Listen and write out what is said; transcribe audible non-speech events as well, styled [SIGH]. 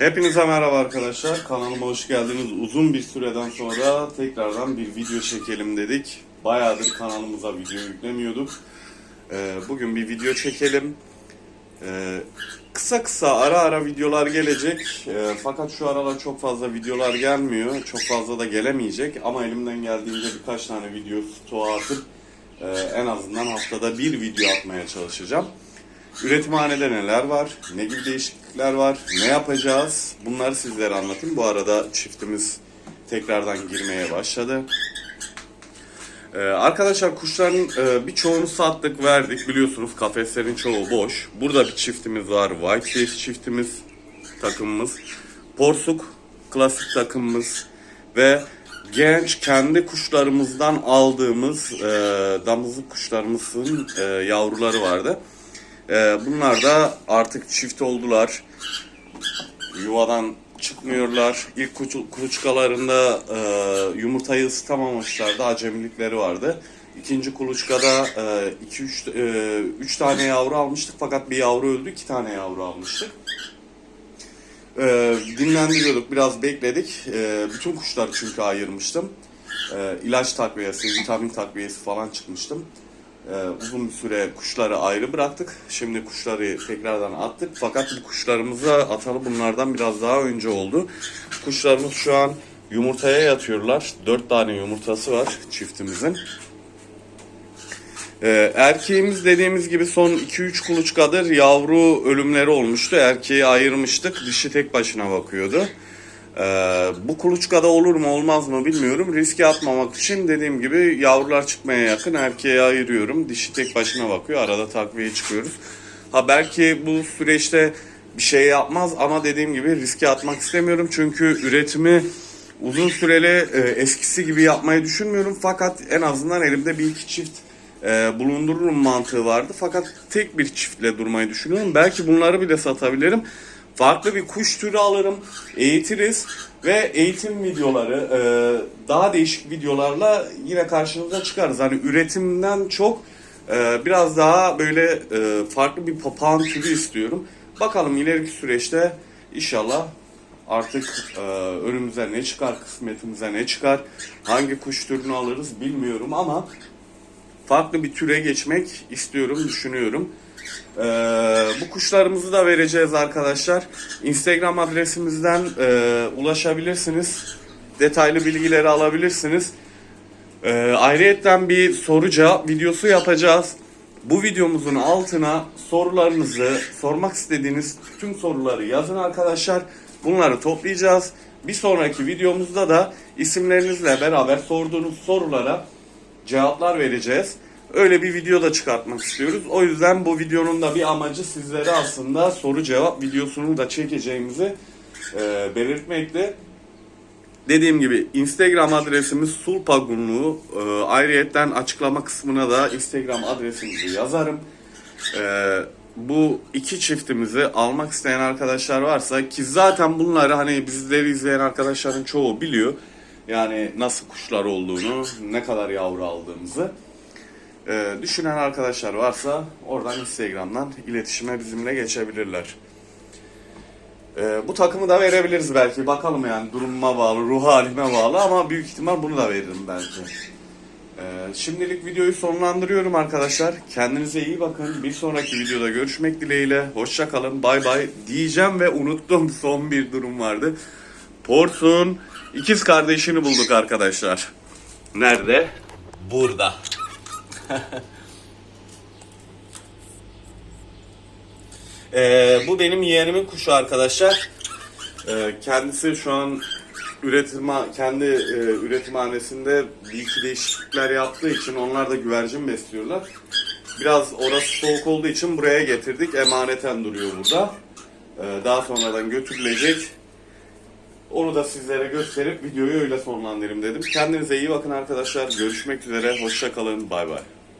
Hepinize merhaba arkadaşlar. Kanalıma hoş geldiniz. Uzun bir süreden sonra tekrardan bir video çekelim dedik. Bayağıdır kanalımıza video yüklemiyorduk. Ee, bugün bir video çekelim. Ee, kısa kısa ara ara videolar gelecek. Ee, fakat şu aralar çok fazla videolar gelmiyor. Çok fazla da gelemeyecek. Ama elimden geldiğince birkaç tane video stoğa atıp e, en azından haftada bir video atmaya çalışacağım. Üretimhanede neler var, ne gibi değişiklikler var, ne yapacağız bunları sizlere anlatayım. Bu arada çiftimiz tekrardan girmeye başladı. Ee, arkadaşlar kuşların e, birçoğunu sattık verdik biliyorsunuz kafeslerin çoğu boş. Burada bir çiftimiz var White çiftimiz takımımız. Porsuk klasik takımımız ve genç kendi kuşlarımızdan aldığımız e, damızlık kuşlarımızın e, yavruları vardı. E, bunlar da artık çift oldular. Yuvadan çıkmıyorlar. İlk kuluçkalarında e, yumurtayı ısıtamamışlardı. Acemilikleri vardı. İkinci kuluçkada 2 3 3 tane yavru almıştık fakat bir yavru öldü. 2 tane yavru almıştık. E, dinlendiriyorduk. Biraz bekledik. E, bütün kuşları çünkü ayırmıştım. E, ilaç takviyesi, vitamin takviyesi falan çıkmıştım. Ee, uzun bir süre kuşları ayrı bıraktık. Şimdi kuşları tekrardan attık. Fakat bu kuşlarımıza atalı bunlardan biraz daha önce oldu. Kuşlarımız şu an yumurtaya yatıyorlar. 4 tane yumurtası var çiftimizin. Ee, erkeğimiz dediğimiz gibi son 2-3 kuluçkadır yavru ölümleri olmuştu. Erkeği ayırmıştık. Dişi tek başına bakıyordu. Ee, bu kuluçkada olur mu olmaz mı bilmiyorum. Riske atmamak için dediğim gibi yavrular çıkmaya yakın erkeğe ayırıyorum. Dişi tek başına bakıyor. Arada takviye çıkıyoruz. Ha belki bu süreçte bir şey yapmaz ama dediğim gibi riske atmak istemiyorum. Çünkü üretimi uzun süreli e, eskisi gibi yapmayı düşünmüyorum. Fakat en azından elimde bir iki çift e, bulundururum mantığı vardı. Fakat tek bir çiftle durmayı düşünüyorum. Belki bunları bile satabilirim. Farklı bir kuş türü alırım, eğitiriz ve eğitim videoları, e, daha değişik videolarla yine karşınıza çıkarız. Hani üretimden çok e, biraz daha böyle e, farklı bir papağan türü istiyorum. Bakalım ileriki süreçte inşallah artık e, önümüze ne çıkar, kısmetimize ne çıkar, hangi kuş türünü alırız bilmiyorum ama farklı bir türe geçmek istiyorum, düşünüyorum. Ee, bu kuşlarımızı da vereceğiz arkadaşlar. Instagram adresimizden e, ulaşabilirsiniz. Detaylı bilgileri alabilirsiniz. Ee, ayrıyetten bir soru cevap videosu yapacağız. Bu videomuzun altına sorularınızı, sormak istediğiniz tüm soruları yazın arkadaşlar. Bunları toplayacağız. Bir sonraki videomuzda da isimlerinizle beraber sorduğunuz sorulara cevaplar vereceğiz. Öyle bir video da çıkartmak istiyoruz. O yüzden bu videonun da bir amacı sizlere aslında soru cevap videosunu da çekeceğimizi e, belirtmekte. Dediğim gibi Instagram adresimiz Sulpagunlu. E, ayrıyetten açıklama kısmına da Instagram adresimizi yazarım. E, bu iki çiftimizi almak isteyen arkadaşlar varsa ki zaten bunları hani bizleri izleyen arkadaşların çoğu biliyor. Yani nasıl kuşlar olduğunu, ne kadar yavru aldığımızı. Ee, düşünen arkadaşlar varsa oradan Instagram'dan iletişime bizimle geçebilirler. Ee, bu takımı da verebiliriz belki. Bakalım yani durumuma bağlı, ruh halime bağlı ama büyük ihtimal bunu da veririm belki. Ee, şimdilik videoyu sonlandırıyorum arkadaşlar. Kendinize iyi bakın. Bir sonraki videoda görüşmek dileğiyle. Hoşça kalın. Bay bay diyeceğim ve unuttum [LAUGHS] son bir durum vardı. Porsun ikiz kardeşini bulduk arkadaşlar. Nerede? Burada. [LAUGHS] Ee, bu benim yeğenimin kuşu arkadaşlar. Ee, kendisi şu an üretim kendi e, üretimhanesinde bir iki değişiklikler yaptığı için onlar da güvercin besliyorlar. Biraz orası soğuk olduğu için buraya getirdik. Emaneten duruyor burada. Ee, daha sonradan götürülecek. Onu da sizlere gösterip videoyu öyle sonlandırayım dedim. Kendinize iyi bakın arkadaşlar. Görüşmek üzere. Hoşça kalın. Bay bay.